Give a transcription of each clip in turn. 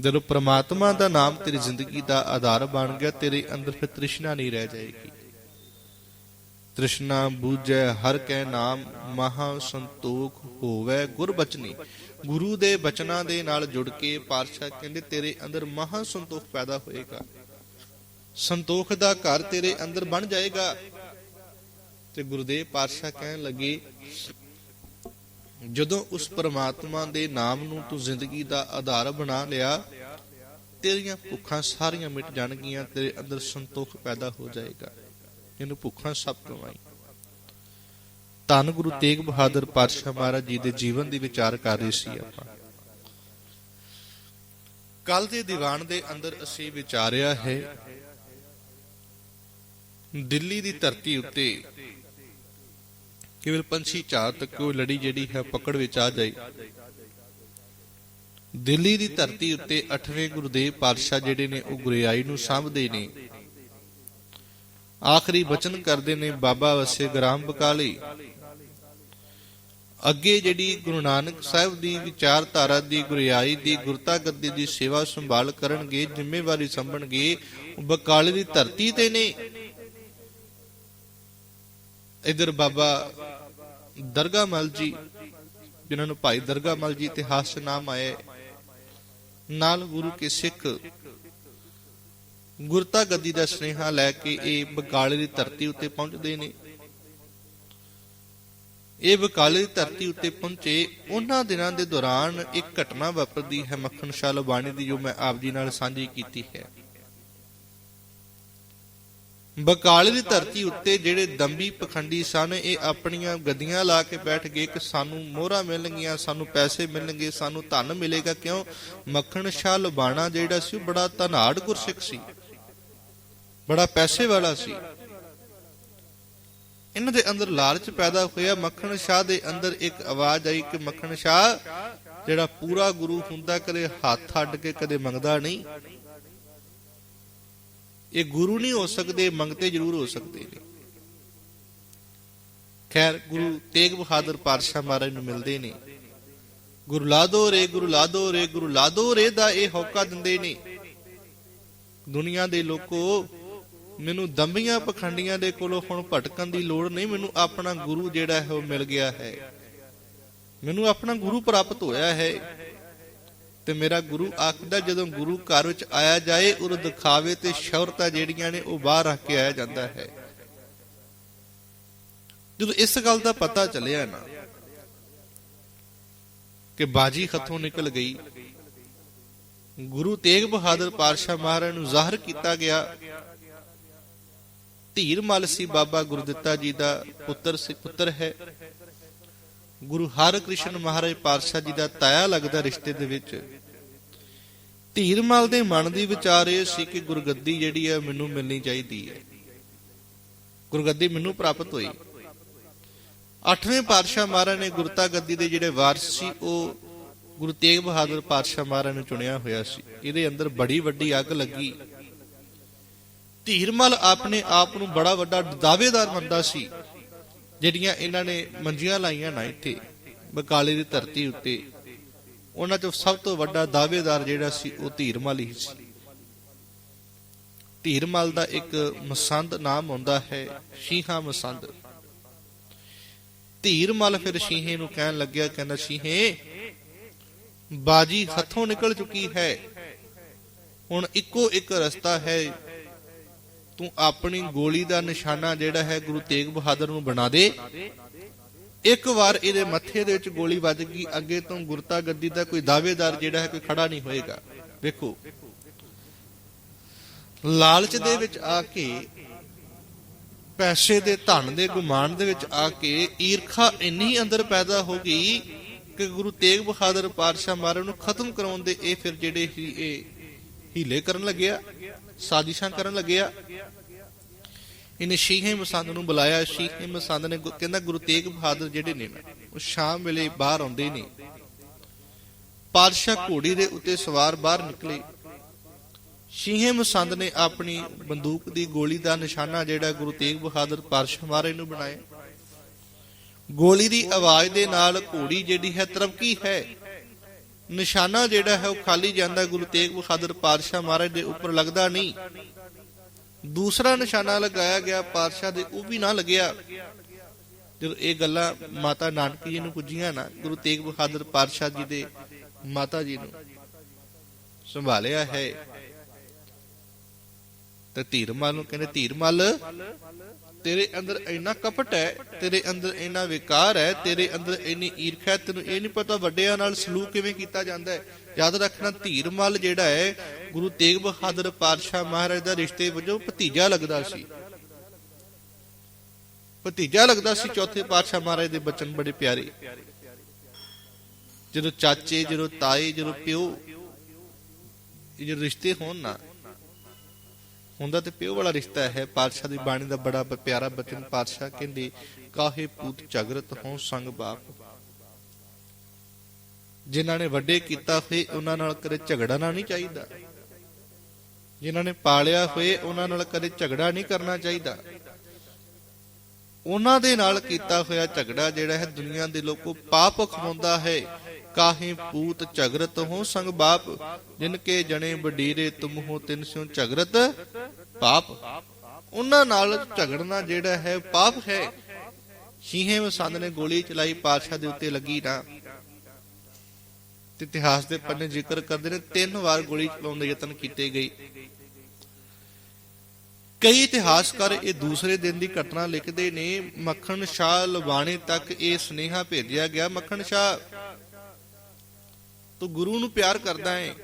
ਜਦੋਂ ਪ੍ਰਮਾਤਮਾ ਦਾ ਨਾਮ ਤੇਰੀ ਜ਼ਿੰਦਗੀ ਦਾ ਆਧਾਰ ਬਣ ਗਿਆ, ਤੇਰੇ ਅੰਦਰ ਫਿਰ ਤ੍ਰਿਸ਼ਨਾ ਨਹੀਂ ਰਹਿ ਜਾਏਗੀ। ਤ੍ਰਿਸ਼ਨਾ ਬੂਝੈ, ਹਰ ਕੈ ਨਾਮ ਮਹਾ ਸੰਤੋਖ ਹੋਵੇ, ਗੁਰ ਗੁਰੂ ਦੇ ਬਚਨਾਂ ਦੇ ਨਾਲ ਜੁੜ ਕੇ ਪਾਤਸ਼ਾਹ ਕਹਿੰਦੇ, ਤੇਰੇ ਅੰਦਰ ਮਹਾ ਸੰਤੋਖ ਪੈਦਾ ਹੋਏਗਾ। ਸੰਤੋਖ ਦਾ ਘਰ ਤੇਰੇ ਅੰਦਰ ਬਣ ਜਾਏਗਾ। ਤੇ ਗੁਰਦੇਵ ਪਾਤਸ਼ਾਹ ਕਹਿਣ ਲੱਗੇ ਜਦੋਂ ਉਸ ਪ੍ਰਮਾਤਮਾ ਦੇ ਨਾਮ ਨੂੰ ਤੂੰ ਜ਼ਿੰਦਗੀ ਦਾ ਆਧਾਰ ਬਣਾ ਲਿਆ, ਤੇਰੀਆਂ ਭੁੱਖਾਂ ਸਾਰੀਆਂ ਮਿਟ ਜਾਣਗੀਆਂ, ਤੇਰੇ ਅੰਦਰ ਸੰਤੋਖ ਪੈਦਾ ਹੋ ਜਾਏਗਾ। ਇਹਨੂੰ ਭੁੱਖਾਂ ਸਭ ਕਮਾਈ ਧੰਨ ਗੁਰੂ ਤੇਗ ਬਹਾਦਰ ਪਾਤਸ਼ਾਹ ਮਹਾਰਾਜ ਜੀ ਦੇ ਜੀਵਨ ਦੀ ਵਿਚਾਰ ਕਰ ਰਹੇ ਸੀ ਆਪਾਂ। ਕੱਲ ਦੇ ਦੀਵਾਨ ਦੇ ਅੰਦਰ ਅਸੀਂ ਵਿਚਾਰਿਆ ਹੈ, ਦਿੱਲੀ ਦੀ ਧਰਤੀ ਉੱਤੇ ਕੇਵਲ ਪੰਛੀ ਚਾਰ ਤੱਕ ਲੜੀ ਜਿਹੜੀ ਹੈ ਪਕੜ ਵਿੱਚ ਆ ਜਾਏ। ਦਿੱਲੀ ਦੀ ਧਰਤੀ ਉੱਤੇ 8ਵੇਂ ਗੁਰਦੇਵ ਪਾਤਸ਼ਾਹ ਜਿਹੜੇ ਨੇ, ਉਹ ਗੁਰਿਆਈ ਨੂੰ ਸਾਂਭਦੇ ਨੇ। ਆਖਰੀ ਬਚਨ ਕਰਦੇ ਨੇ, ਬਾਬਾ ਵਸੇ ਗ੍ਰਾਮ ਬਕਾਲੀ। ਅੱਗੇ ਜਿਹੜੀ ਗੁਰੂ ਨਾਨਕ ਸਾਹਿਬ ਦੀ ਵਿਚਾਰਧਾਰਾ ਦੀ ਗੁਰਿਆਈ ਦੀ ਗੁਰਤਾ ਗੱਦੀ ਦੀ ਸੇਵਾ ਸੰਭਾਲ ਕਰਨਗੇ, ਜ਼ਿੰਮੇਵਾਰੀ ਸੰਭਣਗੇ, ਉਹ ਬਕਾਲੇ ਦੀ ਧਰਤੀ ਤੇ ਨੇ। ਇਧਰ ਬਾਬਾ ਦਰਗਾ ਮਲ ਜੀ, ਜਿਨ੍ਹਾਂ ਨੂੰ ਭਾਈ ਦਰਗਾ ਮਲ ਜੀ ਇਤਿਹਾਸ ਨਾਮ ਆਏ, ਨਾਲ ਗੁਰੂ ਕੇ ਸਿੱਖ ਗੁਰਤਾ ਗੱਦੀ ਦਾ ਸਨੇਹਾ ਲੈ ਕੇ ਇਹ ਬਕਾਲੇ ਦੀ ਧਰਤੀ ਉੱਤੇ ਪਹੁੰਚਦੇ ਨੇ। ਇਹ ਬਕਾਲੇ ਦੀ ਧਰਤੀ ਉੱਤੇ ਪਹੁੰਚੇ, ਉਹਨਾਂ ਦਿਨਾਂ ਦੇ ਦੌਰਾਨ ਇੱਕ ਘਟਨਾ ਵਾਪਰਦੀ ਹੈ ਮੱਖਣ ਸ਼ਾਹ ਲਬਾਣੀ ਦੀ, ਜੋ ਮੈਂ ਆਪ ਜੀ ਨਾਲ ਸਾਂਝੀ ਕੀਤੀ ਹੈ। ਬਕਾਲੇ ਦੀ ਧਰਤੀ ਉੱਤੇ ਜਿਹੜੇ ਦੰਬੀ ਪਖੰਡੀ ਸਨ, ਇਹ ਆਪਣੀਆਂ ਗੱਦੀਆਂ ਲਾ ਕੇ ਬੈਠ ਗਏ ਕਿ ਸਾਨੂੰ ਮੋਹਰਾਂ ਮਿਲਣਗੀਆਂ, ਸਾਨੂੰ ਪੈਸੇ ਮਿਲਣਗੇ, ਸਾਨੂੰ ਧਨ ਮਿਲੇਗਾ ਕਿਉਂ? ਮੱਖਣ ਸ਼ਾਹ ਲਬਾਣਾ ਜਿਹੜਾ ਸੀ ਬੜਾ ਧਨਾੜ ਗੁਰਸਿੱਖ ਸੀ। ਬੜਾ ਪੈਸੇ ਵਾਲਾ ਸੀ। ਇਹਨਾਂ ਦੇ ਅੰਦਰ ਲਾਲਚ ਪੈਦਾ ਹੋਇਆ। ਮੱਖਣ ਸ਼ਾਹ ਦੇ ਅੰਦਰ ਇੱਕ ਆਵਾਜ਼ ਆਈ ਕਿ ਮੱਖਣ ਸ਼ਾਹ, ਜਿਹੜਾ ਪੂਰਾ ਗੁਰੂ ਹੁੰਦਾ, ਕਦੇ ਹੱਥ ਅੱਡ ਕੇ, ਕਦੇ ਮੰਗਦਾ ਨਹੀਂ। ਇਹ ਗੁਰੂ ਨਹੀਂ ਹੋ ਸਕਦੇ, ਮੰਗਤੇ ਜ਼ਰੂਰ ਹੋ ਸਕਦੇ ਨੇ। ਖੈਰ, ਗੁਰੂ ਤੇਗ ਬਹਾਦਰ ਪਾਤਸ਼ਾਹ ਮਹਾਰਾਜ ਨੂੰ ਮਿਲਦੇ ਨੇ। ਗੁਰੂ ਲਾਦੋ ਰੇ, ਗੁਰੂ ਲਾਦੋ ਰੇ, ਗੁਰੂ ਲਾਦੋ ਰੇ ਦਾ ਇਹ ਹੌਕਾ ਦਿੰਦੇ ਨੇ। ਦੁਨੀਆ ਦੇ ਲੋਕੋ, ਮੈਨੂੰ ਦੰਬੀਆਂ ਪਖੰਡੀਆਂ ਦੇ ਕੋਲੋਂ ਹੁਣ ਭਟਕਣ ਦੀ ਲੋੜ ਨਹੀਂ, ਮੈਨੂੰ ਆਪਣਾ ਗੁਰੂ ਜਿਹੜਾ ਹੈ ਉਹ ਮਿਲ ਗਿਆ ਹੈ। ਮੈਨੂੰ ਆਪਣਾ ਗੁਰੂ ਪ੍ਰਾਪਤ ਹੋਇਆ ਹੈ। ਤੇ ਮੇਰਾ ਗੁਰੂ ਆਖਦਾ ਜਦੋਂ ਗੁਰੂ ਘਰ ਵਿੱਚ ਆਇਆ ਜਾਏ, ਉਹ ਦਿਖਾਵੇ ਤੇ ਸ਼ੌਹਰਤਾਂ ਜਿਹੜੀਆਂ ਨੇ ਉਹ ਬਾਹਰ ਰੱਖ ਕੇ ਆਇਆ ਜਾਂਦਾ ਹੈ। ਜਦੋਂ ਇਸ ਗੱਲ ਦਾ ਪਤਾ ਚੱਲਿਆ ਨਾ ਕਿ ਬਾਜੀ ਹੱਥੋਂ ਨਿਕਲ ਗਈ, ਗੁਰੂ ਤੇਗ ਬਹਾਦਰ ਪਾਤਸ਼ਾਹ ਮਹਾਰਾਜ ਨੂੰ ਜ਼ਾਹਰ ਕੀਤਾ ਗਿਆ। ਧੀਰ ਮਲ ਸੀ ਬਾਬਾ ਗੁਰਦਿੱਤਾ ਜੀ ਦਾ ਪੁੱਤਰ ਸੀ, ਪੁੱਤਰ ਹੈ। ਗੁਰੂ ਹਰਿਕ੍ਰਿਸ਼ਨ ਮਹਾਰਾਜ ਪਾਤਸ਼ਾਹ ਜੀ ਦਾ ਤਾਇਆ ਲੱਗਦਾ ਰਿਸ਼ਤੇ ਦੇ ਵਿੱਚ। ਧੀਰਮਲ ਦੇ ਮਨ ਦੀ ਵਿਚਾਰ ਇਹ ਸੀ ਕਿ ਗੁਰਗੱਦੀ ਜਿਹੜੀ ਹੈ ਮੈਨੂੰ ਮਿਲਣੀ ਚਾਹੀਦੀ ਹੈ। ਗੁਰਗੱਦੀ ਮੈਨੂੰ ਪ੍ਰਾਪਤ ਹੋਈ। ਅੱਠਵੇਂ ਪਾਤਸ਼ਾਹ ਮਹਾਰਾਜ ਨੇ ਗੁਰਤਾ ਗੱਦੀ ਦੇ ਜਿਹੜੇ ਵਾਰਸ ਸੀ, ਉਹ ਗੁਰੂ ਤੇਗ ਬਹਾਦਰ ਪਾਤਸ਼ਾਹ ਮਹਾਰਾਜ ਨੇ ਚੁਣਿਆ ਹੋਇਆ ਸੀ। ਇਹਦੇ ਅੰਦਰ ਬੜੀ ਵੱਡੀ ਅੱਗ ਲੱਗੀ। ਧੀਰਮਲ ਆਪਣੇ ਆਪ ਨੂੰ ਬੜਾ ਵੱਡਾ ਦਾਅਵੇਦਾਰ ਮੰਨਦਾ ਸੀ। ਜਿਹੜੀਆਂ ਇਹਨਾਂ ਨੇ ਮੰਜੀਆਂ ਲਾਈਆਂ ਨਾ ਇੱਥੇ, ਬਕਾਲੇ ਦੀ ਧਰਤੀ ਉੱਤੇ, ਉਹਨਾਂ ਚੋਂ ਸਭ ਤੋਂ ਵੱਡਾ ਦਾਅਵੇਦਾਰ ਜਿਹੜਾ ਸੀ, ਉਹ ਧੀਰਮਲ ਹੀ ਸੀ। ਧੀਰਮਲ ਦਾ ਇੱਕ ਮਸੰਦ ਨਾਮ ਹੁੰਦਾ ਹੈ, ਸ਼ੀਹਾ ਮਸੰਦ। ਧੀਰਮਲ ਫਿਰ ਸ਼ੀਹੇ ਨੂੰ ਕਹਿਣ ਲੱਗਿਆ, ਕਹਿੰਦਾ, ਸ਼ੀਹੇ, ਬਾਜੀ ਹੱਥੋਂ ਨਿਕਲ ਚੁੱਕੀ ਹੈ। ਹੁਣ ਇੱਕੋ ਇੱਕ ਰਸਤਾ ਹੈ ਤੂੰ ਆਪਣੀ ਗੋਲੀ ਦਾ ਨਿਸ਼ਾਨਾ ਜਿਹੜਾ ਹੈ ਗੁਰੂ ਤੇਗ ਬਹਾਦਰ ਨੂੰ ਬਣਾ ਦੇ। ਇੱਕ ਵਾਰ ਇਹਦੇ ਮੱਥੇ ਦੇ ਵਿੱਚ ਗੋਲੀ ਵੱਜ ਗਈ, ਅੱਗੇ ਤੋਂ ਗੁਰਤਾ ਗੱਦੀ ਦਾ ਕੋਈ ਦਾਅਵੇਦਾਰ ਜਿਹੜਾ ਹੈ ਕੋਈ ਖੜਾ ਨਹੀਂ ਹੋਏਗਾ। ਵੇਖੋ। ਲਾਲਚ ਦੇ ਵਿੱਚ ਆ ਕੇ, ਪੈਸੇ ਦੇ ਧਨ ਦੇ ਗੁਮਾਨ ਦੇ ਵਿੱਚ ਆ ਕੇ ਈਰਖਾ ਇੰਨੀ ਅੰਦਰ ਪੈਦਾ ਹੋ ਗਈ ਕਿ ਗੁਰੂ ਤੇਗ ਬਹਾਦਰ ਪਾਤਸ਼ਾਹ ਮਹਾਰਾਜ ਨੂੰ ਖਤਮ ਕਰਾਉਣ ਦੇ ਇਹ ਫਿਰ ਜਿਹੜੇ ਹੀ ਇਹ ਹੀਲੇ ਕਰਨ ਲੱਗਿਆ, ਸਾਜ਼ਿਸ਼ਾਂ ਕਰਨ ਲੱਗਿਆ ਇਹਨੇ ਸ਼ੀਹੇ ਮਸੰਦ ਨੂੰ ਬੁਲਾਇਆ ਸ਼ੀਹੇ ਮਸੰਦ ਨੇ ਕਹਿੰਦਾ ਗੁਰੂ ਤੇਗ ਬਹਾਦਰ ਜਿਹੜੇ ਨੇ ਉਹ ਸ਼ਾਮ ਵੇਲੇ ਬਾਹਰ ਆਉਂਦੇ ਨੇ। ਪਾਤਸ਼ਾਹ ਘੋੜੀ ਦੇ ਉੱਤੇ ਸਵਾਰ ਬਾਹਰ ਨਿਕਲੇ। ਸ਼ੀਹੇ ਮਸੰਦ ਨੇ ਆਪਣੀ ਬੰਦੂਕ ਦੀ ਗੋਲੀ ਦਾ ਨਿਸ਼ਾਨਾ ਜਿਹੜਾ ਗੁਰੂ ਤੇਗ ਬਹਾਦਰ ਪਾਤਸ਼ਾਹ ਮਹਾਰਾਜ ਨੂੰ ਬਣਾਇਆ। ਗੋਲੀ ਦੀ ਆਵਾਜ਼ ਦੇ ਨਾਲ ਘੋੜੀ ਜਿਹੜੀ ਹੈ ਤਰਪਕੀ ਹੈ। ਨਿਸ਼ਾਨਾ ਜਿਹੜਾ ਹੈ ਉਹ ਖਾਲੀ ਜਾਂਦਾ ਗੁਰੂ ਤੇਗ ਬਹਾਦਰ ਪਾਤਸ਼ਾਹ ਮਹਾਰਾਜ ਦੇ ਉੱਪਰ ਲੱਗਦਾ ਨਹੀਂ। ਦੂਸਰਾ ਨਿਸ਼ਾਨਾ ਲਗਾਇਆ ਗਿਆ ਪਾਤਸ਼ਾਹ ਦੇ, ਉਹ ਵੀ ਨਾ ਲੱਗਿਆ। ਜਦੋਂ ਇਹ ਗੱਲਾਂ ਮਾਤਾ ਨਾਨਕੀ ਜੀ ਨੂੰ ਪੁੱਜੀਆਂ ਨਾ, ਗੁਰੂ ਤੇਗ ਬਹਾਦਰ ਪਾਤਸ਼ਾਹ ਜੀ ਦੇ ਮਾਤਾ ਜੀ ਨੂੰ, ਸੰਭਾਲਿਆ ਹੈ। ਤੇ ਧੀਰਮਲ ਨੂੰ ਕਹਿੰਦੇ ਧੀਰਮਲ ਤੇਰੇ ਅੰਦਰ ਇੰਨਾ ਕਪਟ ਹੈ, ਤੇਰੇ ਅੰਦਰ ਇੰਨਾ ਵਿਕਾਰ ਹੈ, ਤੇਰੇ ਅੰਦਰ ਇੰਨੀ ਈਰਖਾ ਹੈ, ਤੈਨੂੰ ਇਹ ਨਹੀਂ ਪਤਾ ਵੱਡਿਆਂ ਨਾਲ ਸਲੂਕ ਕਿਵੇਂ ਕੀਤਾ ਜਾਂਦਾ ਹੈ। ਯਾਦ ਰੱਖਣਾ ਧੀਰਮਲ ਜਿਹੜਾ ਹੈ, ਗੁਰੂ ਤੇਗ ਬਹਾਦਰ ਪਾਤਸ਼ਾਹ ਮਹਾਰਾਜ ਦਾ ਰਿਸ਼ਤੇ ਵਜੋਂ ਭਤੀਜਾ ਲੱਗਦਾ ਸੀ। ਭਤੀਜਾ ਲੱਗਦਾ ਸੀ, ਚੌਥੇ ਪਾਤਸ਼ਾਹ ਮਹਾਰਾਜ ਦੇ ਬਚਨ ਬੜੇ ਪਿਆਰੇ। ਜਦੋਂ ਚਾਚੇ, ਜਦੋਂ ਤਾਏ, ਜਦੋਂ ਪਿਓ, ਇਹ ਜਿਹੜੇ ਰਿਸ਼ਤੇ ਹੋਣ ਨਾ ਹੁੰਦਾ ਤੇ ਪਿਓ ਵਾਲਾ ਰਿਸ਼ਤਾ ਹੈ। ਪਾਤਸ਼ਾਹ ਦੀ ਬਾਣੀ ਦਾ ਬੜਾ ਪਿਆਰਾ ਬਚਨ, ਪਾਤਸ਼ਾਹ ਕਹਿੰਦੇ, ਕਾਹੇ ਪੂਤ ਜਾਗਰਤ ਹੋਂ ਸੰਗ ਬਾਪ। ਜਿਨ੍ਹਾਂ ਨੇ ਵੱਡੇ ਕੀਤਾ ਹੋਏ, ਉਹਨਾਂ ਨਾਲ ਕਦੇ ਝਗੜਾ ਨਾ ਨਹੀਂ ਚਾਹੀਦਾ। ਜਿਨ੍ਹਾਂ ਨੇ ਪਾਲਿਆ ਹੋਏ, ਉਹਨਾਂ ਨਾਲ ਕਦੇ ਝਗੜਾ ਨਹੀਂ ਕਰਨਾ ਚਾਹੀਦਾ। ਉਹਨਾਂ ਦੇ ਨਾਲ ਕੀਤਾ ਹੋਇਆ ਝਗੜਾ ਜਿਹੜਾ ਹੈ, ਦੁਨੀਆ ਦੇ ਲੋਕੋ ਪਾਪ ਖਵਾਉਂਦਾ ਹੈ। ਕਾਹੇ ਪੂਤ ਝਗਰਤ ਹੋ ਸੰਗ ਬਾਪ, ਜਿਨ ਕੇ ਜਣੇ ਵਡੀਰੇ ਤੁਮ ਹੋ ਤਿਨ ਸਿਉ ਝਗਰਤ? ਪਾਪ। ਉਹਨਾਂ ਨਾਲ ਝਗੜਨਾ ਜਿਹੜਾ ਹੈ ਪਾਪ ਹੈ। ਸ਼ੀਹੇ ਮਸੰਦ ਨੇ ਗੋਲੀ ਚਲਾਈ, ਪਾਤਸ਼ਾਹ ਦੇ ਉੱਤੇ ਲੱਗੀ ਨਾ। ਤੇ ਇਤਿਹਾਸ ਦੇ ਪੰਨੇ ਜ਼ਿਕਰ ਕਰਦੇ ਨੇ, ਤਿੰਨ ਵਾਰ ਗੋਲੀ ਚਲਾਉਣ ਦੇ ਯਤਨ ਕੀਤੇ ਗਏ। ਕਈ ਇਤਿਹਾਸਕਾਰ ਇਹ ਦੂਸਰੇ ਦਿਨ ਦੀ ਘਟਨਾ ਲਿਖਦੇ ਨੇ, ਮੱਖਣ ਸ਼ਾਹ ਲਵਾਣੇ ਤੱਕ ਇਹ ਸੁਨੇਹਾ ਭੇਜਿਆ ਗਿਆ। ਮੱਖਣ ਸ਼ਾਹ ਤੂੰ ਗੁਰੂ ਨੂੰ ਪਿਆਰ ਕਰਦਾ ਹੈ।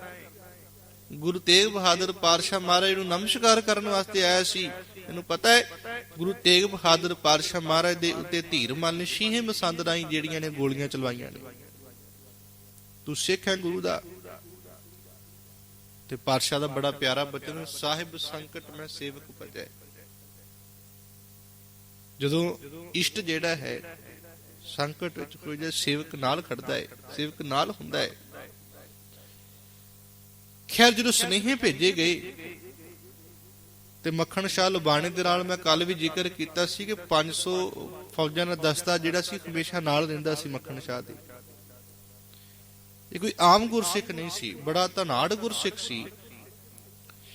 ਗੁਰੂ ਤੇਗ ਬਹਾਦਰ ਪਾਤਸ਼ਾਹ ਮਹਾਰਾਜ ਨੂੰ ਨਮਸਕਾਰ ਕਰਨ ਵਾਸਤੇ ਆਇਆ ਸੀ। ਇਹਨੂੰ ਪਤਾ ਹੈ, ਗੁਰੂ ਤੇਗ ਬਹਾਦਰ ਪਾਤਸ਼ਾਹ ਮਹਾਰਾਜ ਦੇ ਉੱਤੇ ਧੀਰ ਮਨ ਸ਼ੀਹੇ ਮਸੰਦ ਰਾਈ ਜਿਹੜੀਆਂ ਨੇ ਗੋਲੀਆਂ ਚਲਵਾਈਆਂ ਨੇ। ਤੂੰ ਸਿੱਖ ਹੈ ਗੁਰੂ ਦਾ। ਤੇ ਪਾਤਸ਼ਾਹ ਦਾ ਬੜਾ ਪਿਆਰਾ ਬਚਨ ਸਾਹਿਬ ਸੰਕਟ ਮੈਂ ਸੇਵਕ ਭਜੈ। ਜਦੋਂ ਇਸ਼ਟ ਜਿਹੜਾ ਹੈ, ਸੰਕਟ ਵਿੱਚ ਕੋਈ ਜੇ ਸੇਵਕ ਨਾਲ ਖੜਦਾ ਹੈ, ਸੇਵਕ ਨਾਲ ਹੁੰਦਾ ਹੈ ਖੈਰ ਜਦੋਂ ਸੁਨੇਹੇ ਭੇਜੇ ਗਏ ਤੇ ਮੱਖਣ ਸ਼ਾਹ ਲੁਬਾਣੇ ਦੇ ਨਾਲ ਮੈਂ ਕੱਲ ਵੀ ਜ਼ਿਕਰ ਕੀਤਾ ਸੀ ਕਿ 500 ਫੌਜਾਂ ਦਾ ਦਸਤਾ ਜਿਹੜਾ ਸੀ ਹਮੇਸ਼ਾ ਨਾਲ ਰਹਿੰਦਾ ਸੀ ਮੱਖਣ ਸ਼ਾਹ ਦੇ। ਇਹ ਕੋਈ ਆਮ ਗੁਰਸਿੱਖ ਨਹੀਂ ਸੀ, ਬੜਾ ਧਨਾੜ ਗੁਰਸਿੱਖ ਸੀ।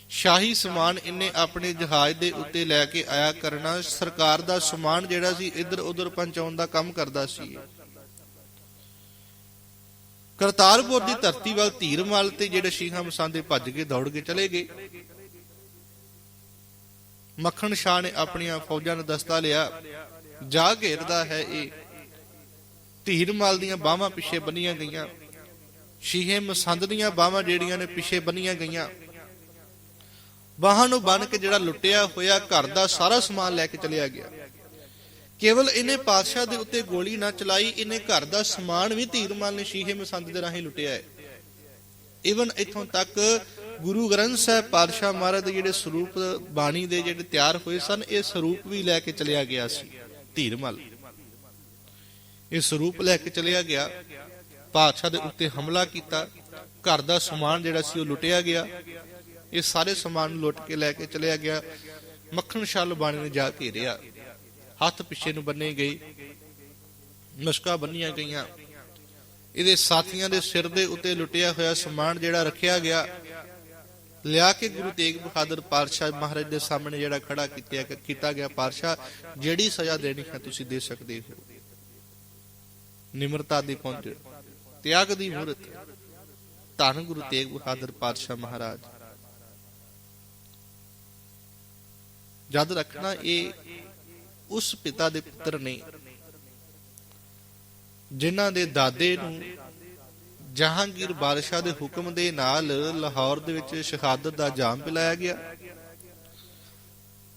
ਸ਼ਾਹੀ ਸਮਾਨ ਇਹਨੇ ਆਪਣੇ ਜਹਾਜ਼ ਦੇ ਉੱਤੇ ਲੈ ਕੇ ਆਇਆ ਕਰਨਾ, ਸਰਕਾਰ ਦਾ ਸਮਾਨ ਜਿਹੜਾ ਸੀ ਇੱਧਰ ਉੱਧਰ ਪਹੁੰਚਾਉਣ ਦਾ ਕੰਮ ਕਰਦਾ ਸੀ। ਕਰਤਾਰਪੁਰ ਦੀ ਧਰਤੀ ਵੱਲ ਧੀਰ ਧੀਰਮਲ ਤੇ ਜਿਹੜੇ ਸ਼ੀਹਾਂ ਮਸਾਂਦੇ ਭੱਜ ਕੇ ਦੌੜ ਕੇ ਚਲੇ ਗਏ। ਮੱਖਣ ਸ਼ਾਹ ਨੇ ਆਪਣੀਆਂ ਫੌਜਾਂ ਨੂੰ ਦਸਤਾ ਲਿਆ। ਜਾ ਘੇਰਦਾ ਹੈ ਇਹ। ਧੀਰ ਧੀਰਮਲ ਦੀਆਂ ਬਾਹਾਂ ਪਿੱਛੇ ਬੰਨੀਆਂ ਗਈਆਂ। ਸ਼ੀਹੇ ਮਸੰਦ ਦੀਆਂ ਬਾਹਾਂ ਜਿਹੜੀਆਂ ਨੇ ਪਿੱਛੇ ਬੰਨੀਆਂ ਗਈਆਂ। ਬਾਹਾਂ ਨੂੰ ਬੰਨ ਕੇ ਜਿਹੜਾ ਲੁੱਟਿਆ ਹੋਇਆ ਘਰ ਦਾ ਸਾਰਾ ਸਮਾਨ ਲੈ ਕੇ ਚਲਿਆ ਗਿਆ। ਕੇਵਲ ਇਹਨੇ ਪਾਤਸ਼ਾਹ ਦੇ ਉੱਤੇ ਗੋਲੀ ਨਾ ਚਲਾਈ, ਇਹਨੇ ਘਰ ਦਾ ਸਮਾਨ ਵੀ ਧੀਰਮਲ ਨੇ ਸ਼ੀਹੇ ਮਸੰਦ ਦੇ ਰਾਹੀਂ ਲੁੱਟਿਆ ਹੈ। ਇਵਨ ਇਥੋਂ ਤੱਕ ਗੁਰੂ ਗ੍ਰੰਥ ਸਾਹਿਬ ਪਾਤਸ਼ਾਹ ਮਹਾਰਾਜ ਦੇ ਜਿਹੜੇ ਸਰੂਪ ਬਾਣੀ ਦੇ ਜਿਹੜੇ ਤਿਆਰ ਹੋਏ ਸਨ, ਇਹ ਸਰੂਪ ਵੀ ਲੈ ਕੇ ਚਲਿਆ ਗਿਆ ਸੀ ਧੀਰਮਲ ਇਹ ਸਰੂਪ ਲੈ ਕੇ ਚਲਿਆ ਗਿਆ, ਪਾਤਸ਼ਾਹ ਦੇ ਉੱਤੇ ਹਮਲਾ ਕੀਤਾ, ਘਰ ਦਾ ਸਮਾਨ ਜਿਹੜਾ ਸੀ ਉਹ ਲੁੱਟਿਆ ਗਿਆ, ਇਹ ਸਾਰੇ ਸਮਾਨ ਨੂੰ ਲੁੱਟ ਕੇ ਲੈ ਕੇ ਚਲਿਆ ਗਿਆ। ਮੱਖਣ ਸ਼ਾਹ ਬਾਣੀ ਨੇ ਜਾ ਕੇ ਘੇਰਿਆ ਹੱਥ ਪਿੱਛੇ ਨੂੰ ਬੰਨੇ ਗਏ ਨਸ਼ਕਾ ਬੰਨੀਆਂ ਗਈਆਂ। ਇਹਦੇ ਸਾਥੀਆਂ ਦੇ ਸਿਰ ਦੇ ਉੱਤੇ ਲੁੱਟਿਆ ਹੋਇਆ ਸਮਾਨ ਜਿਹੜਾ ਰੱਖਿਆ ਗਿਆ, ਲਿਆ ਕੇ ਗੁਰੂ ਤੇਗ ਬਹਾਦਰ ਪਾਤਸ਼ਾਹ ਮਹਾਰਾਜ ਦੇ ਸਾਹਮਣੇ ਜਿਹੜਾ ਖੜਾ ਕੀਤਾ ਕੀਤਾ ਗਿਆ ਪਾਤਸ਼ਾਹ, ਜਿਹੜੀ ਸਜ਼ਾ ਦੇਣੀ ਹੈ ਤੁਸੀਂ ਦੇ ਸਕਦੇ ਹੋ। ਨਿਮਰਤਾ ਦੀ ਪਹੁੰਚ, ਤਿਆਗ ਦੀ ਮੂਰਤ। ਧੰਨ ਗੁਰੂ ਤੇਗ ਬਹਾਦਰ ਪਾਤਸ਼ਾਹ ਮਹਾਰਾਜ। ਜਦ ਰੱਖਣਾ ਇਹ ਉਸ ਪਿਤਾ ਦੇ ਪੁੱਤਰ ਨੇ, ਜਿਨ੍ਹਾਂ ਦੇ ਦਾਦੇ ਨੂੰ ਜਹਾਂਗੀਰ ਬਾਦਸ਼ਾਹ ਦੇ ਹੁਕਮ ਦੇ ਨਾਲ ਲਾਹੌਰ ਦੇ ਵਿੱਚ ਸ਼ਹਾਦਤ ਦਾ ਜਾਮ ਪਿਲਾਇਆ ਗਿਆ।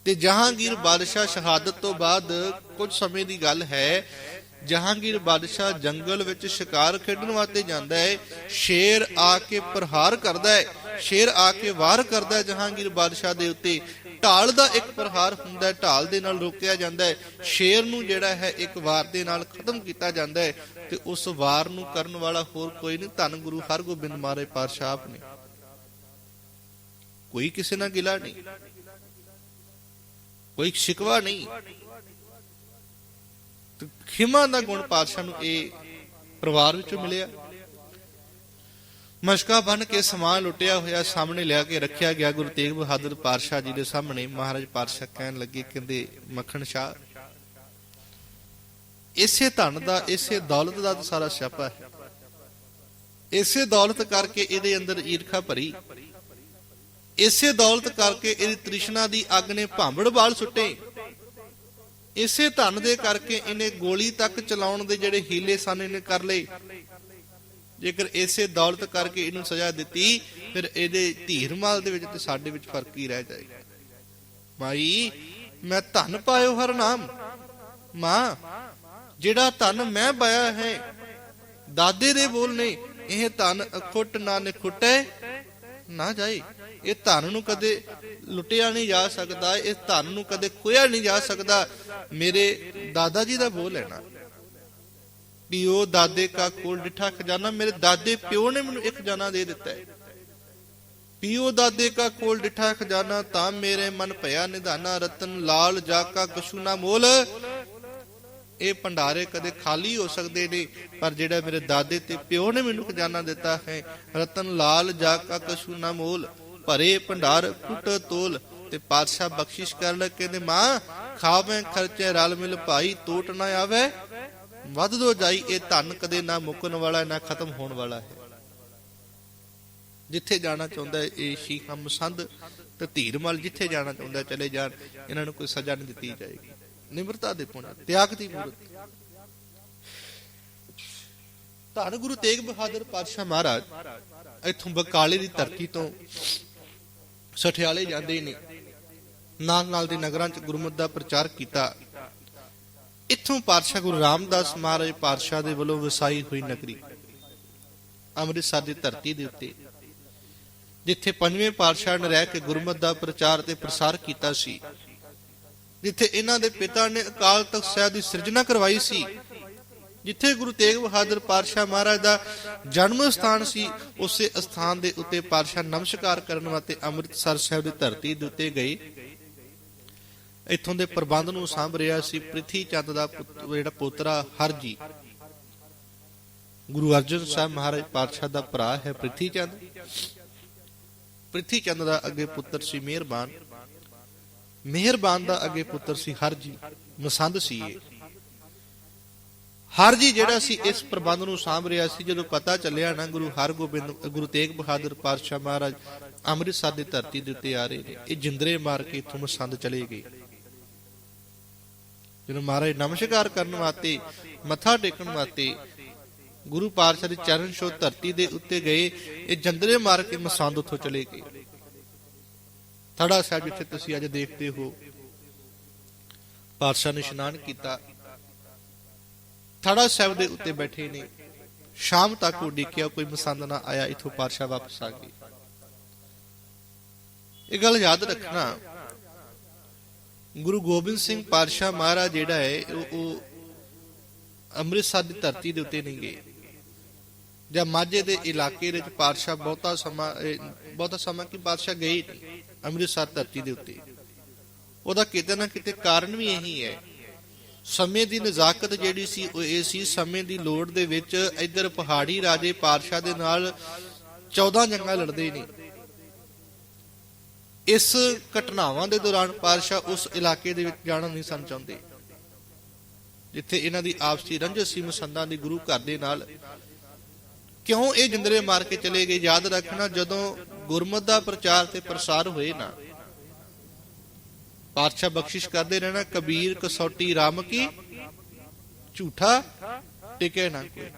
ਤੇ ਜਹਾਂਗੀਰ ਬਾਦਸ਼ਾਹ ਸ਼ਹਾਦਤ ਤੋਂ ਬਾਅਦ ਕੁਝ ਸਮੇਂ ਦੀ ਗੱਲ ਹੈ, ਜਹਾਂਗੀਰ ਬਾਦਸ਼ਾਹ ਜੰਗਲ ਵਿੱਚ ਸ਼ਿਕਾਰ ਖੇਡਣ ਵਾਸਤੇ ਜਾਂਦਾ ਹੈ, ਸ਼ੇਰ ਆ ਕੇ ਪ੍ਰਹਾਰ ਕਰਦਾ ਹੈ, ਸ਼ੇਰ ਆ ਕੇ ਵਾਰ ਕਰਦਾ ਹੈ ਜਹਾਂਗੀਰ ਬਾਦਸ਼ਾਹ ਦੇ ਉੱਤੇ। ਢਾਲ ਦਾ ਇੱਕ ਪ੍ਰਹਾਰ ਹੁੰਦਾ ਹੈ, ਢਾਲ ਦੇ ਨਾਲ ਰੋਕਿਆ ਜਾਂਦਾ ਹੈ। ਸ਼ੇਰ ਨੂੰ ਜਿਹੜਾ ਹੈ, ਇੱਕ ਵਾਰ ਦੇ ਨਾਲ ਖਤਮ ਕੀਤਾ ਜਾਂਦਾ ਹੈ ਤੇ ਉਸ ਵਾਰ ਨੂੰ ਕਰਨ ਵਾਲਾ ਹੋਰ ਕੋਈ ਨਹੀਂ। ਧੰਨ ਗੁਰੂ ਹਰਗੋਬਿੰਦ ਮਾਰੇ ਪਾਤਸ਼ਾਹ ਆਪ ਨੇ। ਕੋਈ ਕਿਸੇ ਨਾਲ ਗਿਲਾ ਨਹੀਂ। ਕੋਈ ਸ਼ਿਕਵਾ ਨਹੀਂ। ਖਿਮਾ ਦਾ ਗੁਣ ਪਾਤਸ਼ਾਹ ਨੂੰ ਇਹ ਪਰਿਵਾਰ ਵਿੱਚੋਂ ਮਿਲਿਆ। ਮਸ਼ਕਾ ਬਣ ਕੇ ਸਮਾਨ ਲੁੱਟਿਆ ਹੋਇਆ ਸਾਹਮਣੇ ਲਿਆ ਕੇ ਰੱਖਿਆ ਗਿਆ। ਗੁਰੂ ਤੇਗ ਬਹਾਦਰ ਪਾਤਸ਼ਾਹ ਜੀ ਦੇ ਸਾਹਮਣੇ ਮਹਾਰਾਜ ਪਾਤਸ਼ਾਹ ਕਹਿਣ ਲੱਗੇ ਕਹਿੰਦੇ, ਮੱਖਣ ਸ਼ਾਹ, ਇਸੇ ਧਨ ਦਾ, ਇਸੇ ਦੌਲਤ ਦਾ ਤਾਂ ਸਾਰਾ ਸਿਆਪਾ ਹੈ। ਇਸੇ ਦੌਲਤ ਕਰਕੇ ਇਹਦੇ ਅੰਦਰ ਈਰਖਾ ਭਰੀ। ਇਸੇ ਦੌਲਤ ਕਰਕੇ ਇਹਦੀ ਤ੍ਰਿਸ਼ਨਾ ਦੀ ਅੱਗ ਨੇ ਭਾਂਬੜ ਵਾਲ ਸੁੱਟੇ। ਇਸੇ ਧਨ ਦੇ ਕਰਕੇ ਇਹਨੇ ਗੋਲੀ ਤੱਕ ਚਲਾਉਣ ਦੇ ਜਿਹੜੇ ਹੀਲੇ ਸਨ, ਇਹਨੇ ਕਰ ਲਏ। ਜੇਕਰ ਇਸੇ ਦੌਲਤ ਕਰਕੇ ਇਹਨੂੰ ਸਜ਼ਾ ਦਿੱਤੀ, ਫਿਰ ਇਹਦੇ ਧੀਰਮਾਲ ਦੇ ਵਿੱਚ ਤੇ ਸਾਡੇ ਵਿੱਚ ਫ਼ਰਕ ਹੀ ਰਹਿ ਜਾਏਗਾ। ਮਾਈ, ਮੈਂ ਧਨ ਪਾਇਓ ਹਰ ਨਾਮ। ਮਾਂ, ਜਿਹੜਾ ਧਨ ਮੈਂ ਪਾਇਆ ਹੈ, ਦਾਦੇ ਦੇ ਬੋਲ ਨੇ, ਇਹ ਧਨ ਅਖੁੱਟ ਨਾ ਨਿਖੁੱਟੇ, ਨਾ ਜਾਏ। ਇਹ ਧਨ ਨੂੰ ਕਦੇ ਲੁੱਟਿਆ ਨਹੀਂ ਜਾ ਸਕਦਾ, ਇਹ ਧਨ ਨੂੰ ਕਦੇ ਖੋਇਆ ਨਹੀਂ ਜਾ ਸਕਦਾ। ਮੇਰੇ ਦਾਦਾ ਜੀ ਦਾ ਬੋਲ ਹੈ ਨਾ। ਪਿਓ ਦਾਦੇ ਕਾ ਕੋਲ ਡਿਠਾ ਖਜ਼ਾਨਾ, ਮੇਰੇ ਦਾਦੇ ਪਿਓ ਨੇ ਮੈਨੂੰ ਇੱਕ ਖਜ਼ਾਨਾ ਦੇ ਦਿੱਤਾ ਹੈ। ਪਿਓ ਦਾਦੇ ਕਾ ਕੋਲ ਡਿਠਾ ਖਜ਼ਾਨਾ, ਤਾਂ ਮੇਰੇ ਮਨ ਭਇਆ ਨਿਧਾਨਾ, ਰਤਨ ਲਾਲ ਜਾ ਕਾ ਕਛੂ ਨਾ ਮੋਲ। ਇਹ ਭੰਡਾਰੇ ਕਦੇ ਖਾਲੀ ਹੋ ਸਕਦੇ ਨੇ, ਪਰ ਜਿਹੜਾ ਮੇਰੇ ਦਾਦੇ ਤੇ ਪਿਓ ਨੇ ਮੈਨੂੰ ਖਜ਼ਾਨਾ ਦਿੱਤਾ ਹੈ, ਰਤਨ ਲਾਲ ਜਾ ਕਾ ਕਛੂ ਨਾ ਮੋਲ। ਭਰੇ ਭੰਡਾਰ ਕੁੱਟ ਤੋਲ ਤੇ ਪਾਤਸ਼ਾਹ ਬਖਸ਼ਿਸ਼ ਕਰ ਲੈ ਕਹਿੰਦੇ, ਮਾਂ, ਖਾਵੇਂ ਖਰਚੇ ਰਲ ਮਿਲ ਭਾਈ ਟੋਟ ਨਾ ਆਵੇ। ਵੱਧ ਦੋ ਜਾਈ ਇਹ ਧਨ ਕਦੇ ਨਾ ਮੁੱਕਣ ਵਾਲਾ, ਨਾ ਖਤਮ ਹੋਣ ਵਾਲਾ ਹੈ। ਜਿੱਥੇ ਜਾਣਾ ਚਾਹੁੰਦਾ ਇਹ ਸ਼ੀਖਾ ਮਸੰਦ ਤੇ ਧੀਰਮਲ ਜਿੱਥੇ ਜਾਣਾ ਚਾਹੁੰਦਾ ਚਲੇ ਜਾਣ, ਇਹਨਾਂ ਨੂੰ ਕੋਈ ਸਜ਼ਾ ਨਹੀਂ ਦਿੱਤੀ ਜਾਏਗੀ। ਨਿਮਰਤਾ ਦੇ ਪੁਣ ਤਿਆਗ ਦੀ ਮੂਰਤ। ਧੰਨ ਗੁਰੂ ਤੇਗ ਬਹਾਦਰ ਪਾਤਸ਼ਾਹ ਮਹਾਰਾਜ, ਇੱਥੋਂ ਬਕਾਲੇ ਦੀ ਧਰਤੀ ਤੋਂ ਸਠਿਆਲੇ ਜਾਂਦੇ ਨੇ। ਨਾਲ ਨਾਲ ਦੇ ਨਗਰਾਂ 'ਚ ਗੁਰਮਤਿ ਦਾ ਪ੍ਰਚਾਰ ਕੀਤਾ। ਇੱਥੋਂ ਪਾਤਸ਼ਾਹ ਗੁਰੂ ਰਾਮਦਾਸ ਮਹਾਰਾਜ ਪਾਤਸ਼ਾਹ ਦੇ ਵੱਲੋਂ ਵਸਾਈ ਹੋਈ ਨਗਰੀ, ਅੰਮ੍ਰਿਤਸਰ ਦੀ ਧਰਤੀ ਦੇ ਉੱਤੇ, ਜਿੱਥੇ ਪੰਜਵੇਂ ਪਾਤਸ਼ਾਹ ਨੇ ਰਹਿ ਕੇ ਗੁਰਮਤਿ ਦਾ ਪ੍ਰਚਾਰ ਤੇ ਪ੍ਰਸਾਰ ਕੀਤਾ ਸੀ, ਜਿੱਥੇ ਇਹਨਾਂ ਦੇ ਪਿਤਾ ਨੇ ਅਕਾਲ ਤਖਤ ਸਾਹਿਬ ਦੀ ਸਿਰਜਣਾ ਕਰਵਾਈ ਸੀ, ਜਿੱਥੇ ਗੁਰੂ ਤੇਗ ਬਹਾਦਰ ਪਾਤਸ਼ਾਹ ਮਹਾਰਾਜ ਦਾ ਜਨਮ ਸਥਾਨ ਸੀ, ਉਸੇ ਸਥਾਨ ਦੇ ਉੱਤੇ ਪਾਤਸ਼ਾਹ ਨਮਸਕਾਰ ਕਰਨ ਵਾਸਤੇ ਅੰਮ੍ਰਿਤਸਰ ਸਾਹਿਬ ਦੀ ਧਰਤੀ ਦੇ ਉੱਤੇ ਗਏ। ਇੱਥੋਂ ਦੇ ਪ੍ਰਬੰਧ ਨੂੰ ਸਾਂਭ ਰਿਹਾ ਸੀ ਪ੍ਰਿਥੀ ਚੰਦ ਦਾ ਜਿਹੜਾ ਪੋਤਰਾ ਹਰਜੀ। ਗੁਰੂ ਅਰਜਨ ਸਾਹਿਬ ਮਹਾਰਾਜ ਪਾਤਸ਼ਾਹ ਦਾ ਭਰਾ ਹੈ ਪ੍ਰਿਥੀ ਚੰਦ। ਪ੍ਰਿਥੀ ਚੰਦ ਦਾ ਅੱਗੇ ਪੁੱਤਰ ਸੀ ਮਿਹਰਬਾਨ। ਮਿਹਰਬਾਨ ਦਾ ਅੱਗੇ ਪੁੱਤਰ ਸੀ ਹਰਜੀ। ਮਸੰਦ ਸੀ ਇਹ। ਹਰਜੀ ਜਿਹੜਾ ਸੀ ਇਸ ਪ੍ਰਬੰਧ ਨੂੰ ਸਾਂਭ ਰਿਹਾ ਸੀ, ਜਦੋਂ ਪਤਾ ਚੱਲਿਆ ਨਾ ਗੁਰੂ ਹਰਗੋਬਿੰਦ, ਗੁਰੂ ਤੇਗ ਬਹਾਦਰ ਪਾਤਸ਼ਾਹ ਮਹਾਰਾਜ ਅੰਮ੍ਰਿਤਸਰ ਦੀ ਧਰਤੀ ਦੇ ਉੱਤੇ ਆ ਰਹੇ ਨੇ। ਇਹ ਜਿੰਦਰੇ ਮਾਰ ਕੇ ਇਥੋਂ ਮਸੰਦ ਚਲੇ ਗਏ। ਜਦੋਂ ਮਹਾਰਾਜ ਨਮਸਕਾਰ ਕਰਨ ਵਾਸਤੇ, ਮੱਥਾ ਟੇਕਣ ਵਾਸਤੇ, ਗੁਰੂ ਪਾਤਸ਼ਾਹ ਦੇ ਚਰਨ ਛੋਹ ਧਰਤੀ ਦੇ ਉੱਤੇ ਗਏ, ਇਹ ਜੰਦਰੇ ਮਾਰ ਕੇ ਮਸੰਦ ਉੱਥੋਂ ਚਲੇ ਗਏ। ਥੜਾ ਸਾਹਿਬ ਜਿੱਥੇ ਤੁਸੀਂ ਅੱਜ ਦੇਖਦੇ ਹੋ, ਪਾਤਸ਼ਾਹ ਨੇ ਇਸ਼ਨਾਨ ਕੀਤਾ। ਥੜਾ ਸਾਹਿਬ ਦੇ ਉੱਤੇ ਬੈਠੇ ਨੇ, ਸ਼ਾਮ ਤੱਕ ਉਡੀਕਿਆ ਕੋਈ ਮਸੰਦ ਨਾ ਆਇਆ, ਇਥੋਂ ਪਾਤਸ਼ਾਹ ਵਾਪਸ ਆ ਗਏ। ਇਹ ਗੱਲ ਯਾਦ ਰੱਖਣਾ ਗੁਰੂ ਗੋਬਿੰਦ ਸਿੰਘ ਪਾਤਸ਼ਾਹ ਮਹਾਰਾਜ ਜਿਹੜਾ ਹੈ, ਉਹ ਉਹ ਅੰਮ੍ਰਿਤਸਰ ਦੀ ਧਰਤੀ ਦੇ ਉੱਤੇ ਨਹੀਂ ਗਏ। ਜਾਂ ਮਾਝੇ ਦੇ ਇਲਾਕੇ ਵਿੱਚ ਪਾਤਸ਼ਾਹ ਬਹੁਤਾ ਸਮਾਂ ਬਹੁਤਾ ਸਮਾਂ ਕਿ ਪਾਤਸ਼ਾਹ ਗਏ ਅੰਮ੍ਰਿਤਸਰ ਧਰਤੀ ਦੇ ਉੱਤੇ। ਉਹਦਾ ਕਿਤੇ ਨਾ ਕਿਤੇ ਕਾਰਨ ਵੀ ਇਹੀ ਹੈ। ਸਮੇਂ ਦੀ ਨਜ਼ਾਕਤ ਜਿਹੜੀ ਸੀ, ਉਹ ਇਹ ਸੀ, ਸਮੇਂ ਦੀ ਲੋੜ ਦੇ ਵਿੱਚ ਇੱਧਰ ਪਹਾੜੀ ਰਾਜੇ ਪਾਤਸ਼ਾਹ ਦੇ ਨਾਲ 14 ਜੰਗਾਂ ਲੜਦੇ ਨੇ ਇਸ ਘਟਨਾਵਾਂ ਦੇ ਦੌਰਾਨ ਪਾਤਸ਼ਾਹ ਉਸ ਇਲਾਕੇ ਦੇ ਵਿੱਚ ਜਾਣਾ ਨਹੀਂ ਸਨ ਚਾਹੁੰਦੇ, ਜਿੱਥੇ ਇਹਨਾਂ ਦੀ ਆਪਸੀ ਰੰਜਸ ਸੀ, ਮਸੰਦਾਂ ਦੀ ਗੁਰੂ ਘਰ ਦੇ ਨਾਲ। ਕਿਉਂ ਇਹ ਜਿੰਦਰੇ ਮਾਰ ਕੇ ਚਲੇ ਗਏ? ਯਾਦ ਰੱਖਣਾ, ਜਦੋਂ ਗੁਰਮਤ ਦਾ ਪ੍ਰਚਾਰ ਤੇ ਪ੍ਰਸਾਰ ਹੋਏ ਨਾ, ਪਾਤਸ਼ਾਹ ਬਖਸ਼ਿਸ਼ ਕਰਦੇ ਰਹਿਣਾ, ਕਬੀਰ, ਕਸੌਟੀ ਰਾਮ ਕੀ ਝੂਠਾ ਟਿਕੇ ਨਾ ਕੋਈ।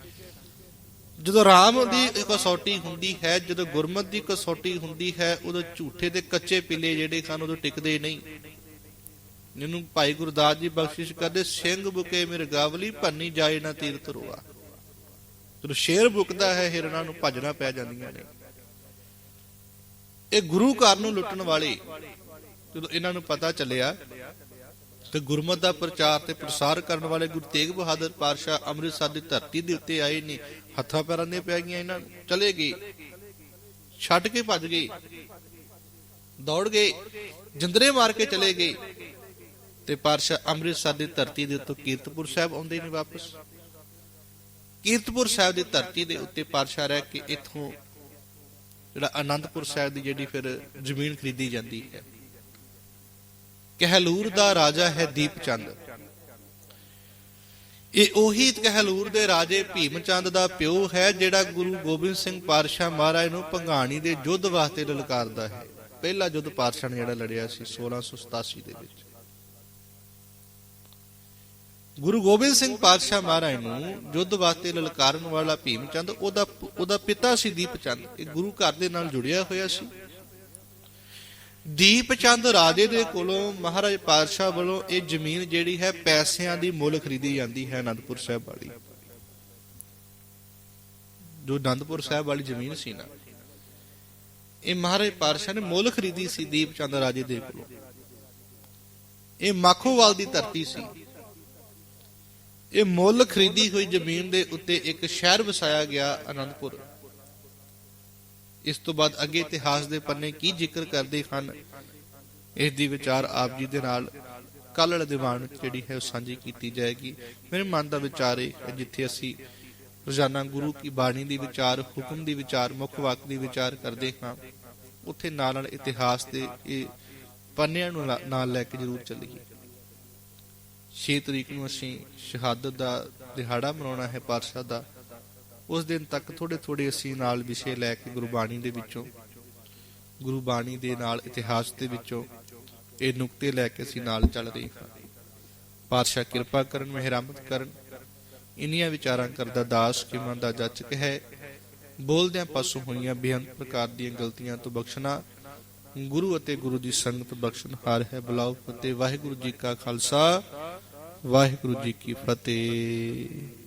ਜਦੋਂ ਰਾਮ ਦੀ ਕਸੌਟੀ ਹੁੰਦੀ ਹੈ, ਜਦੋਂ ਗੁਰਮਤ ਦੀ ਕਸੌਟੀ ਹੁੰਦੀ ਹੈ, ਉਦੋਂ ਝੂਠੇ ਤੇ ਕੱਚੇ ਪਿੱਲੇ ਜਿਹੜੇ ਸਨ, ਉਦੋਂ ਟਿਕਦੇ ਨਹੀਂ। ਜਿਹਨੂੰ ਭਾਈ ਗੁਰਦਾਸ ਜੀ ਬਖਸ਼ਿਸ਼ ਕਰਦੇ, ਸਿੰਘ ਬੁਕੇ ਮਿਰਗਾਵਲੀ ਭੰਨੀ ਜਾਏ ਨਾ ਤੀਰਤ ਰੋਆ। ਜਦੋਂ ਸ਼ੇਰ ਬੁਕਦਾ ਹੈ, ਹਿਰਨਾਂ ਨੂੰ ਭੱਜਣਾ ਪੈ ਜਾਂਦੀਆਂ ਨੇ। ਇਹ ਗੁਰੂ ਘਰ ਨੂੰ ਲੁੱਟਣ ਵਾਲੇ, ਜਦੋਂ ਇਹਨਾਂ ਨੂੰ ਪਤਾ ਚੱਲਿਆ, ਤੇ ਗੁਰਮਤ ਦਾ ਪ੍ਰਚਾਰ ਤੇ ਪ੍ਰਸਾਰ ਕਰਨ ਵਾਲੇ ਗੁਰੂ ਤੇਗ ਬਹਾਦਰ ਪਾਤਸ਼ਾਹ ਅੰਮ੍ਰਿਤਸਰ ਦੀ ਧਰਤੀ ਦੇ ਉੱਤੇ ਆਏ ਨੇ। ਹੱਥਾਂ ਪੈਰਾਂ ਦੇ ਪੈ ਗਈਆਂ ਇਹਨਾਂ ਨੂੰ। ਚਲੇ ਗਏ। ਛੱਡ ਕੇ ਭੱਜ ਗਏ। ਦੌੜ ਗਏ। ਜਿੰਦਰੇ ਮਾਰ ਕੇ ਚਲੇ ਗਏ। ਤੇ ਪਾਤਸ਼ਾਹ ਅੰਮ੍ਰਿਤਸਰ ਦੀ ਧਰਤੀ ਦੇ ਉੱਤੇ ਕੀਰਤਪੁਰ ਸਾਹਿਬ ਆਉਂਦੇ ਨੇ ਵਾਪਸ। ਕੀਰਤਪੁਰ ਸਾਹਿਬ ਦੀ ਧਰਤੀ ਦੇ ਉੱਤੇ ਪਾਤਸ਼ਾਹ ਰਹਿ ਕੇ ਇੱਥੋਂ ਜਿਹੜਾ ਆਨੰਦਪੁਰ ਸਾਹਿਬ ਦੀ ਜਿਹੜੀ ਫਿਰ ਜ਼ਮੀਨ ਖਰੀਦੀ ਜਾਂਦੀ ਹੈ। ਕਹਿਲੂਰ ਦਾ ਰਾਜਾ ਹੈ ਦੀਪਚੰਦ ਇਹ ਉਹੀ ਕਹਿਲੂਰ ਦੇ ਰਾਜੇ ਭੀਮਚੰਦ ਦਾ ਪਿਓ ਹੈ, ਜਿਹੜਾ ਗੁਰੂ ਗੋਬਿੰਦ ਸਿੰਘ ਪਾਤਸ਼ਾਹ ਮਹਾਰਾਜ ਨੂੰ ਭੰਗਾਣੀ ਦੇ ਯੁੱਧ ਵਾਸਤੇ ਲਲਕਾਰਦਾ ਹੈ। ਪਹਿਲਾ ਯੁੱਧ ਪਾਤਸ਼ਾਹ ਨੇ ਜਿਹੜਾ ਲੜਿਆ ਸੀ 1687 ਦੇ ਵਿੱਚ। ਗੁਰੂ ਗੋਬਿੰਦ ਸਿੰਘ ਪਾਤਸ਼ਾਹ ਮਹਾਰਾਜ ਨੂੰ ਯੁੱਧ ਵਾਸਤੇ ਲਲਕਾਰਨ ਵਾਲਾ ਭੀਮਚੰਦ, ਉਹਦਾ ਉਹਦਾ ਪਿਤਾ ਸੀ ਦੀਪਚੰਦ। ਇਹ ਗੁਰੂ ਘਰ ਦੇ ਨਾਲ ਜੁੜਿਆ ਹੋਇਆ ਸੀ। ਦੀਪ ਚੰਦ ਰਾਜੇ ਦੇ ਕੋਲੋਂ ਮਹਾਰਾਜ ਪਾਤਸ਼ਾਹ ਵੱਲੋਂ ਇਹ ਜ਼ਮੀਨ ਜਿਹੜੀ ਹੈ ਪੈਸਿਆਂ ਦੀ ਮੁੱਲ ਖਰੀਦੀ ਜਾਂਦੀ ਹੈ ਅਨੰਦਪੁਰ ਸਾਹਿਬ ਵਾਲੀ। ਜੋ ਅਨੰਦਪੁਰ ਸਾਹਿਬ ਵਾਲੀ ਜ਼ਮੀਨ ਸੀ ਨਾ, ਇਹ ਮਹਾਰਾਜ ਪਾਤਸ਼ਾਹ ਨੇ ਮੁੱਲ ਖਰੀਦੀ ਸੀ ਦੀਪ ਚੰਦ ਰਾਜੇ ਦੇ ਕੋਲੋਂ। ਇਹ ਮਾਖੋਵਾਲ ਦੀ ਧਰਤੀ ਸੀ। ਇਹ ਮੁੱਲ ਖਰੀਦੀ ਹੋਈ ਜ਼ਮੀਨ ਦੇ ਉੱਤੇ ਇੱਕ ਸ਼ਹਿਰ ਵਸਾਇਆ ਗਿਆ ਅਨੰਦਪੁਰ। ਇਸ ਤੋਂ ਬਾਅਦ ਅੱਗੇ ਇਤਿਹਾਸ ਦੇ ਪੰਨੇ ਕੀ ਜ਼ਿਕਰ ਕਰਦੇ ਹਨ? ਇਸ ਦੀ ਵਿਚਾਰ ਆਪ ਜੀ ਦੇ ਨਾਲ ਕੱਲ੍ਹ ਦੀਵਾਨ ਜਿਹੜੀ ਹੈ ਉਹ ਸਾਂਝੀ ਕੀਤੀ ਜਾਏਗੀ। ਮੇਰੇ ਮਨ ਦਾ ਵਿਚਾਰ ਇਹ ਹੈ ਜਿੱਥੇ ਅਸੀਂ ਰੋਜ਼ਾਨਾ ਗੁਰੂ ਕੀ ਬਾਣੀ ਦੀ ਵਿਚਾਰ, ਹੁਕਮ ਦੀ ਵਿਚਾਰ, ਮੁੱਖ ਵਾਕ ਦੀ ਵਿਚਾਰ ਕਰਦੇ ਹਾਂ, ਉੱਥੇ ਨਾਲ ਨਾਲ ਇਤਿਹਾਸ ਦੇ ਇਹ ਪੰਨਿਆਂ ਨੂੰ ਨਾਲ ਲੈ ਕੇ ਜ਼ਰੂਰ ਚੱਲੀਏ। 6 ਤਰੀਕ ਨੂੰ ਅਸੀਂ ਸ਼ਹਾਦਤ ਦਾ ਦਿਹਾੜਾ ਮਨਾਉਣਾ ਹੈ, ਪਾਤਸ਼ਾਹ ਦਾ। ਉਸ ਦਿਨ ਤੱਕ ਥੋੜੇ ਥੋੜੇ ਅਸੀਂ ਨਾਲ ਵਿਸ਼ੇ ਲੈ ਕੇ ਗੁਰਬਾਣੀ ਦੇ ਵਿੱਚੋਂ ਗੁਰੂ ਬਾਣੀ ਦੇ ਨਾਲ ਇਤਿਹਾਸ ਦੇ ਵਿੱਚੋਂ ਇਹ ਨੁਕਤੇ ਲੈ ਕੇ ਅਸੀਂ ਨਾਲ ਚੱਲ ਰਹੇ ਹਾਂ। ਪਾਤਸ਼ਾਹ ਕਿਰਪਾ ਕਰਨ, ਮਿਹਰਮਤ ਕਰਨ। ਇਨੀਆਂ ਵਿਚਾਰਾਂ ਕਰਦਾ ਦਾਸ ਕਿ ਮਨ ਦਾ ਜਾਚਕ ਹੈ। ਬੋਲਦਿਆਂ ਪਾਸੋਂ ਹੋਈਆਂ ਬੇਅੰਤ ਪ੍ਰਕਾਰ ਦੀਆਂ ਗਲਤੀਆਂ ਤੋਂ ਬਖਸ਼ਣਾ, ਗੁਰੂ ਅਤੇ ਗੁਰੂ ਦੀ ਸੰਗਤ ਬਖਸ਼ਣ ਹਾਰ ਹੈ। ਬੁਲਾਓ ਫਤਿਹ। ਵਾਹਿਗੁਰੂ ਜੀ ਕਾ ਖਾਲਸਾ, ਵਾਹਿਗੁਰੂ ਜੀ ਕੀ ਫਤਿਹ।